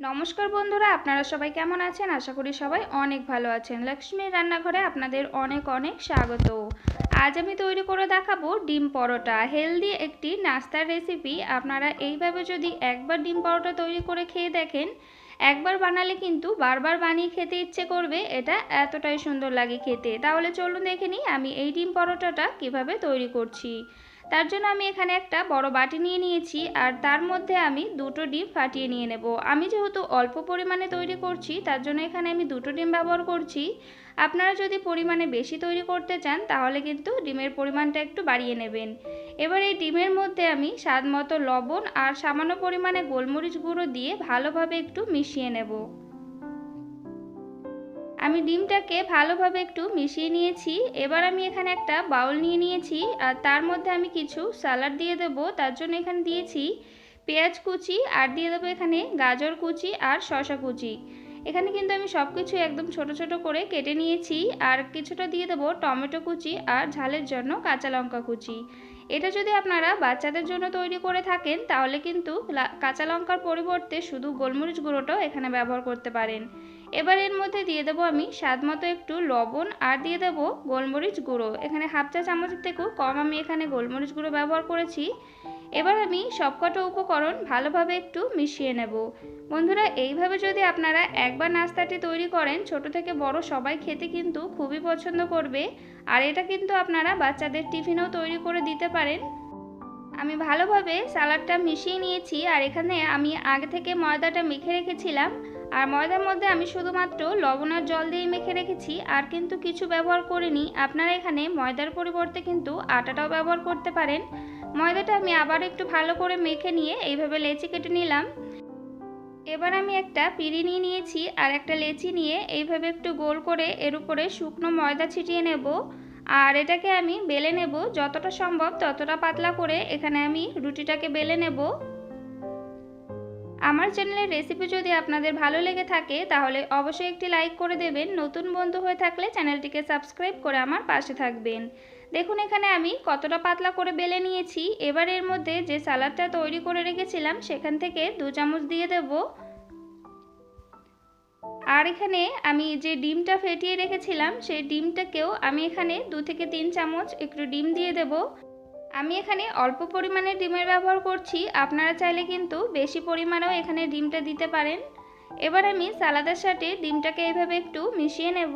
নমস্কার বন্ধুরা, আপনারা সবাই কেমন আছেন? আশা করি সবাই অনেক ভালো আছেন। লক্ষ্মীর রান্নাঘরে আপনাদের অনেক অনেক স্বাগত। আজ আমি তৈরি করে দেখাবো ডিম পরোটা। হেলদি একটি নাস্তার রেসিপি আপনারা এইভাবে যদি একবার ডিম পরোটা তৈরি করে খেয়ে দেখেন, একবার বানালে কিন্তু বারবার বানিয়ে খেতে ইচ্ছে করবে। এটা এতটাই সুন্দর লাগে খেতে। তাহলে চলুন দেখে নিই আমি এই ডিম পরোটাটা কীভাবে তৈরি করছি। তার জন্য আমি এখানে একটা বড় বাটি নিয়ে নিয়েছি আর তার মধ্যে আমি দুটো ডিম ফাটিয়ে নিয়ে নেব। আমি যেহেতু অল্প পরিমাণে তৈরি করছি, তার জন্য এখানে আমি দুটো ডিম ব্যবহার করছি। আপনারা যদি পরিমাণে বেশি তৈরি করতে চান, তাহলে কিন্তু ডিমের পরিমাণটা একটু বাড়িয়ে নেবেন। এবার এই ডিমের মধ্যে আমি স্বাদ মতো লবণ আর সামান্য পরিমাণে গোলমরিচ গুঁড়ো দিয়ে ভালোভাবে একটু মিশিয়ে নেব। আমি ডিমটাকে ভালোভাবে একটু মিশিয়ে নিয়েছি। এবার আমি এখানে একটা বাউল নিয়ে নিয়েছি। আর তার মধ্যে আমি কিছু স্যালাড দিয়ে দেবো। তার জন্য এখানে দিয়েছি পেঁয়াজ কুচি আর দিয়ে দেবো এখানে গাজর কুচি আর শশা কুচি। এখানে কিন্তু আমি সব কিছু একদম ছোট ছোট করে কেটে নিয়েছি। আর কিছুটা দিয়ে দেবো টমেটো কুচি আর ঝালের জন্য কাঁচা লঙ্কা কুচি। এটা যদি আপনারা বাচ্চাদের জন্য তৈরি করে থাকেন, তাহলে কিন্তু কাঁচা লঙ্কার পরিবর্তে শুধু গোলমরিচ গুঁড়োটাও এখানে ব্যবহার করতে পারেন। এবার এর মধ্যে দিয়ে দেবো আমি স্বাদ মতো একটু লবণ আর দিয়ে দেবো গোলমরিচ গুঁড়ো। এখানে হাফ চা চামচের থেকেও কম আমি এখানে গোলমরিচ গুঁড়ো ব্যবহার করেছি। এবার আমি সবকটা উপকরণ ভালোভাবে একটু মিশিয়ে নেব। বন্ধুরা, এইভাবে যদি আপনারা একবার নাস্তাটি তৈরি করেন, ছোট থেকে বড় সবাই খেতে কিন্তু খুবই পছন্দ করবে। আর এটা কিন্তু আপনারা বাচ্চাদের টিফিনেও তৈরি করে দিতে পারেন। আমি ভালোভাবে সালাডটা মিশিয়ে নিয়েছি আর এখানে আমি আগে থেকে ময়দাটা মেখে রেখেছিলাম। আর ময়দার মধ্যে আমি শুধুমাত্র লবণ আর জল দিয়ে মেখে রেখেছি, আর কিন্তু কিছু ব্যবহার করিনি। আপনারা এখানে ময়দার পরিবর্তে কিন্তু আটাটাও ব্যবহার করতে পারেন। ময়দাটা আমি আবার একটু ভালো করে মেখে নিয়ে এইভাবে লেচি কেটে নিলাম। এবার আমি একটা পিড়ি নিয়ে নিয়েছি, আর একটা লেচি নিয়ে এইভাবে একটু গোল করে এর উপরে শুকনো ময়দা ছিটিয়ে নেব। আর এটাকে আমি বেলে নেব, যতটা সম্ভব ততটা পাতলা করে এখানে আমি রুটিটাকে বেলে নেব। আমার চ্যানেলের রেসিপি যদি আপনাদের ভালো লেগে থাকে, তাহলে অবশ্যই একটি লাইক করে দেবেন। নতুন বন্ধু হয়ে থাকলে চ্যানেলটিকে সাবস্ক্রাইব করে আমার পাশে থাকবেন। দেখুন এখানে আমি কতটা পাতলা করে বেলে নিয়েছি। এবার এর মধ্যে যে সালাডটা তৈরি করে রেখেছিলাম, সেখান থেকে দু চামচ দিয়ে দেব। আর এখানে আমি যে ডিমটা ফেটিয়ে রেখেছিলাম, সেই ডিমটাকেও আমি এখানে দু থেকে তিন চামচ একটু ডিম দিয়ে দেবো। আমি এখানে অল্প পরিমাণে ডিমের ব্যবহার করছি। আপনারা চাইলে কিন্তু বেশি পরিমাণেও এখানে ডিমটা দিতে পারেন। এবার আমি সালাদের সাথে ডিমটাকে এভাবে একটু মিশিয়ে নেব।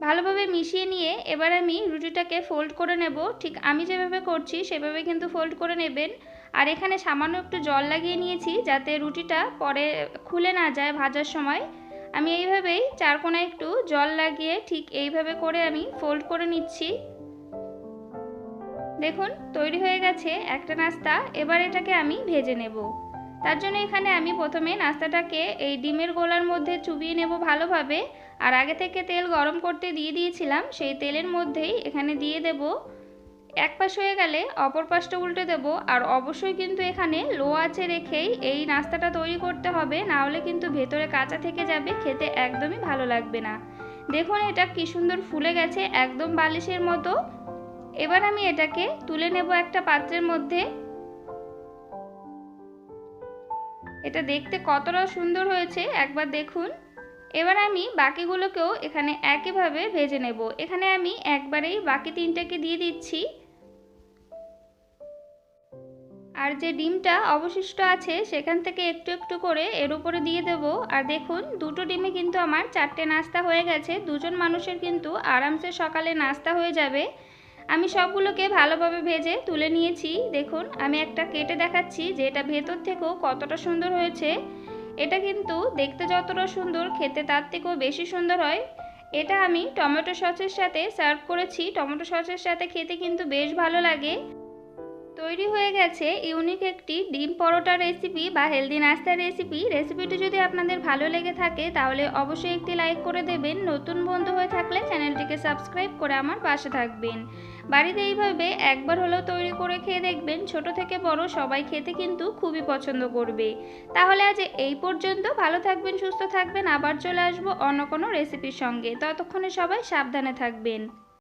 ভালোভাবে মিশিয়ে নিয়ে এবার আমি রুটিটাকে ফোল্ড করে নেব। ঠিক আমি যেভাবে করছি, সেভাবে কিন্তু ফোল্ড করে নেবেন। আর এখানে সামান্য একটু জল লাগিয়ে নিয়েছি যাতে রুটিটা পরে খুলে না যায় ভাজার সময়। আমি এইভাবেই চারকোনায় একটু জল লাগিয়ে ঠিক এইভাবে করে আমি ফোল্ড করে নিচ্ছি। দেখুন, তৈরি হয়ে গেছে একটা নাস্তা, এবার এটাকে আমি ভেজে নেব। তার জন্য এখানে আমি প্রথমে নাস্তাটাকে এই ডিমের গোলার মধ্যে চুবিয়ে নেব ভালোভাবে, আর আগে থেকে তেল গরম করতে দিয়ে দিয়েছিলাম, সেই তেলের মধ্যেই এখানে দিয়ে দেব। এক পাশ হয়ে গেলে অপর পাশটা উল্টে দেব, আর অবশ্যই কিন্তু এখানে লো আছে রেখেই এই নাস্তাটা তৈরি করতে হবে, না হলে কিন্তু ভেতরে কাঁচা থেকে যাবে, খেতে একদমই ভালো লাগবে না। দেখুন, এটা কি সুন্দর ফুলে গেছে, একদম বালিশের মতো। এবার আমি এটাকে তুলে নেব একটা পাত্রের মধ্যে। এটা দেখতে কতটা সুন্দর হয়েছে, একবার দেখুন। এবার আমি বাকিগুলোকেও এখানে একইভাবে ভেজে নেব। এখানে আমি একবারেই বাকি তিনটাকে দিয়ে দিচ্ছি। আর যে ডিমটা অবশিষ্ট আছে, সেখান থেকে একটু একটু করে এর উপরে দিয়ে দেব। আর দেখুন, দুটো ডিমে কিন্তু আমার চারটে নাস্তা হয়ে গেছে। দুজন মানুষের কিন্তু আরামসে সকালে নাস্তা হয়ে যাবে। আমি সবগুলোকে ভালোভাবে ভেজে তুলে নিয়েছি। দেখুন, আমি একটা কেটে দেখাচ্ছি যে এটা ভেতর থেকেও কতটা সুন্দর হয়েছে। এটা কিন্তু দেখতে যতটা সুন্দর, খেতে তার থেকেও বেশি সুন্দর হয়। এটা আমি টমেটো সসের সাথে সার্ভ করেছি। টমেটো সসের সাথে খেতে কিন্তু বেশ ভালো লাগে। তৈরি হয়ে গেছে ইউনিক একটি ডিম পরোটা রেসিপি বা হেলদি নাস্তার রেসিপি রেসিপিটি যদি আপনাদের ভালো লেগে থাকে, তাহলে অবশ্যই একটি লাইক করে দেবেন। নতুন বন্ধু হয়ে থাকলে চ্যানেলটিকে সাবস্ক্রাইব করে আমার পাশে থাকবেন। বাড়িতে এইভাবে একবার হলেও তৈরি করে খেয়ে দেখবেন। ছোট থেকে বড় সবাই খেতে কিন্তু খুবই পছন্দ করবে। তাহলে আজ এই পর্যন্ত। ভালো থাকবেন, সুস্থ থাকবেন। আবার চলে আসব অন্য কোনো রেসিপির সঙ্গে। ততক্ষণে সবাই সাবধানে থাকবেন।